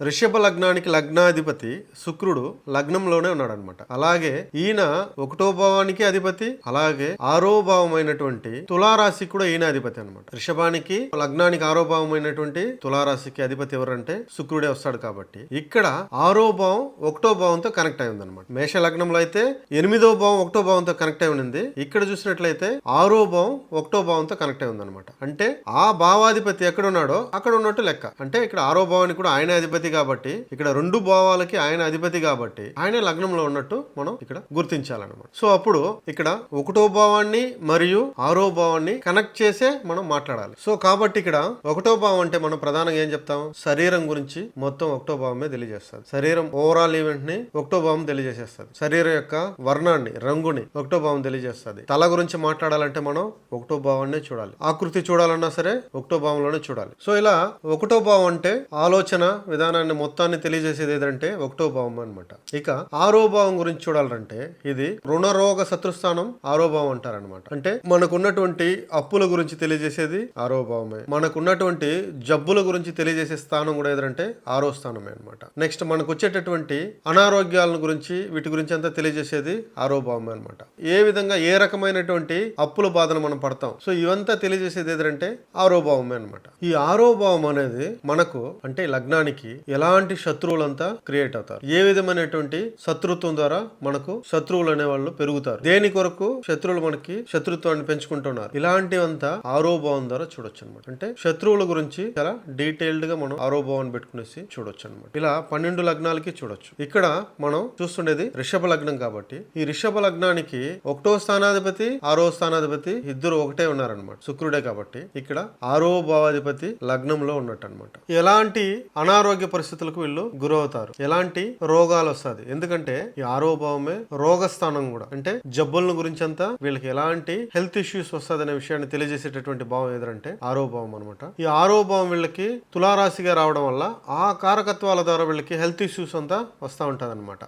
రిషభ లగ్నానికి లగ్నాధిపతి శుక్రుడు లగ్నంలోనే ఉన్నాడు అనమాట అలాగే ఈయన ఒకటో భావానికి అధిపతి అలాగే ఆరో భావమైనటువంటి తులారాశికి కూడా ఈయన అధిపతి అనమాట రిషభానికి లగ్నానికి ఆరో భావమైనటువంటి తులారాశికి అధిపతి ఎవరంటే శుక్రుడే వస్తాడు కాబట్టి ఇక్కడ ఆరో భావం ఒకటో భావంతో కనెక్ట్ అయి అనమాట మేష లగ్నంలో అయితే ఎనిమిదో భావం ఒకటో భావంతో కనెక్ట్ అయి ఉంది ఇక్కడ చూసినట్లయితే ఆరో భావం ఒకటో భావంతో కనెక్ట్ అయి ఉంది అంటే ఆ భావాధిపతి ఎక్కడ ఉన్నాడో అక్కడ ఉన్నట్టు లెక్క. అంటే ఇక్కడ ఆరో భావానికి కూడా ఆయన అధిపతి కాబట్టి ఇక్కడ రెండు భావాలకి ఆయన అధిపతి కాబట్టి ఆయన లగ్నంలో ఉన్నట్టు మనం ఇక్కడ గుర్తించాలన్నమాట. సో అప్పుడు ఇక్కడ ఒకటో భావాన్ని మరియు ఆరో భావాన్ని కనెక్ట్ చేసే మనం మాట్లాడాలి. సో కాబట్టి ఇక్కడ ఒకటో భావం అంటే మనం ప్రధానంగా ఏం చెప్తాం? శరీరం గురించి మొత్తం ఒకటో భావమే తెలియజేస్తుంది. శరీరం ఓవరాల్ ఈవెంట్ని ఒకటో భావం తెలియజేసేస్తుంది. శరీరం యొక్క వర్ణాన్ని రంగుని ఒకటో భావం తెలియజేస్తుంది. తల గురించి మాట్లాడాలంటే మనం ఒకటో భావాన్ని చూడాలి. ఆకృతి చూడాలన్నా సరే ఒకటో భావంలోనే చూడాలి. సో ఇలా ఒకటో భావం అంటే ఆలోచన విధానం విధానాన్ని మొత్తాన్ని తెలియజేసేది ఏదంటే ఒకటో భావం అన్నమాట. ఇక ఆరో భావం గురించి చూడాలంటే ఇది రుణరోగ శత్రుస్థానం ఆరో భావం అంటారనమాట అంటే మనకున్నటువంటి అప్పుల గురించి తెలియజేసేది ఆరో భావమే. మనకున్నటువంటి జబ్బుల గురించి తెలియజేసే స్థానం కూడా ఏదంటే ఆరో స్థానమే అనమాట నెక్స్ట్ మనకు వచ్చేటటువంటి అనారోగ్యాల గురించి వీటి గురించి అంతా తెలియజేసేది ఆరో భావమే అనమాట ఏ విధంగా ఏ రకమైనటువంటి అప్పుల బాధను మనం పడతాం. సో ఇవంతా తెలియజేసేది ఏదంటే ఆరో భావమే అనమాట ఈ ఆరో భావం అనేది మనకు అంటే లగ్నానికి ఎలాంటి శత్రువులంతా క్రియేట్ అవుతారు? ఏ విధమైనటువంటి శత్రుత్వం ద్వారా మనకు శత్రువులు అనే వాళ్ళు పెరుగుతారు? దేని కొరకు శత్రువులు మనకి శత్రుత్వాన్ని పెంచుకుంటున్నారు? ఇలాంటివంతా ఆరో భావం ద్వారా చూడొచ్చు అనమాట అంటే శత్రువుల గురించి చాలా డీటెయిల్డ్గా మనం ఆరో పెట్టుకునేసి చూడొచ్చు అనమాట ఇలా పన్నెండు లగ్నాలకి చూడొచ్చు. ఇక్కడ మనం చూస్తుండేది రిషభ లగ్నం కాబట్టి ఈ రిషభ లగ్నానికి ఒకటో స్థానాధిపతి ఆరో స్థానాధిపతి ఇద్దరు ఒకటే ఉన్నారనమాట శుక్రుడే కాబట్టి ఇక్కడ ఆరో భావాధిపతి లగ్నంలో ఉన్నట్టు అనమాట ఎలాంటి అనారోగ్య పరిస్థితులకు వీళ్ళు గురవుతారు. ఎలాంటి రోగాలు వస్తుంది ఎందుకంటే ఈ ఆరో భావమే రోగస్థానం కూడా. అంటే జబ్బులను గురించి అంతా వీళ్ళకి ఎలాంటి హెల్త్ ఇష్యూస్ వస్తుంది అనే విషయాన్ని తెలియజేసేటటువంటి భావం ఏదంటే ఆరో భావం అనమాట ఈ ఆరో భావం వీళ్ళకి తులారాశిగా రావడం వల్ల ఆ కారకత్వాల ద్వారా వీళ్ళకి హెల్త్ ఇష్యూస్ అంతా వస్తూ ఉంటుంది అనమాట